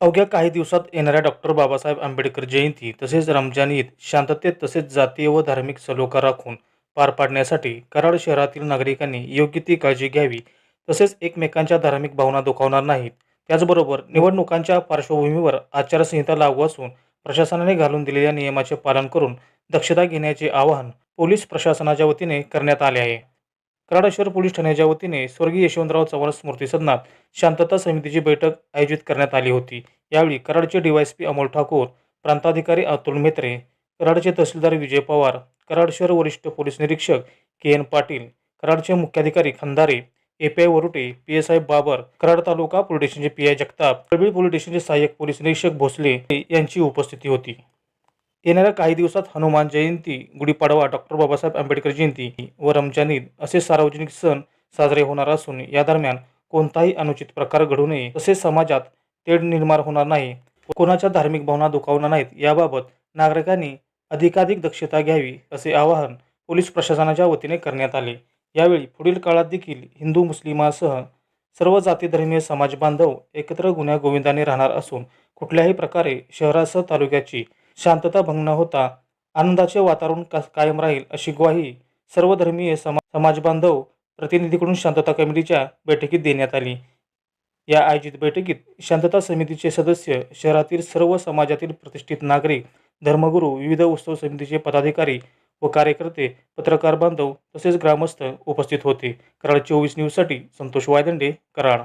अवघ्या काही दिवसात येणाऱ्या डॉक्टर बाबासाहेब आंबेडकर जयंती तसेच रमजान ईद शांततेत तसेच जातीय व धार्मिक सलोखा राखून पार पाडण्यासाठी कराड शहरातील नागरिकांनी योग्य ती काळजी घ्यावी. तसेच एकमेकांच्या धार्मिक भावना दुखावणार नाहीत. त्याचबरोबर निवडणुकांच्या पार्श्वभूमीवर आचारसंहिता लागू असून प्रशासनाने घालून दिलेल्या नियमाचे पालन करून दक्षता घेण्याचे आवाहन पोलीस प्रशासनाच्या वतीने करण्यात आले आहे. कराड शहर पोलीस ठाण्याच्या वतीने स्वर्गीय यशवंतराव चव्हाण स्मृती सदनात शांतता समितीची बैठक आयोजित करण्यात आली होती. यावेळी कराडचे डीवायएसपी अमोल ठाकूर प्रांताधिकारी अतुल मेत्रे कराडचे तहसीलदार विजय पवार कराड शहर वरिष्ठ पोलीस निरीक्षक के एन पाटील कराडचे मुख्याधिकारी Khandare A P I Varute P S I Babar Karad taluka police स्टेशनचे पी आय जगताप प्रबीळ पोलीस स्टेशनचे सहाय्यक पोलीस निरीक्षक भोसले यांची उपस्थिती होती. येणाऱ्या काही दिवसात हनुमान जयंती गुढीपाडवा डॉक्टर बाबासाहेब आंबेडकर जयंती व रमजान ईद असे सार्वजनिक सण साजरे होणार असून या दरम्यान कोणताही अनुचित प्रकार घडू नये तसेच समाजात तेढ निर्माण होणार नाही. कोणाच्या धार्मिक भावना दुखावणार नाहीत याबाबत नागरिकांनी अधिकाधिक दक्षता घ्यावी असे आवाहन पोलीस प्रशासनाच्या वतीने करण्यात आले. यावेळी पुढील काळात देखील हिंदू मुस्लिमासह सर्व जाती धर्मीय समाज बांधव एकत्र गुन्ह्या गोविंदाने राहणार असून कुठल्याही प्रकारे शहरासह तालुक्याची शांतता भंग न होता. आनंदाचे वातावरण का कायम राहील अशी ग्वाही सर्वधर्मीय समा समाजबांधव प्रतिनिधीकडून शांतता कमिटीच्या बैठकीत देण्यात आली. या आयोजित बैठकीत शांतता समितीचे सदस्य शहरातील सर्व समाजातील प्रतिष्ठित नागरिक धर्मगुरू विविध उत्सव समितीचे पदाधिकारी व कार्यकर्ते पत्रकार बांधव तसेच ग्रामस्थ उपस्थित होते. कराड चोवीस न्यूजसाठी संतोष वायदंडे कराड.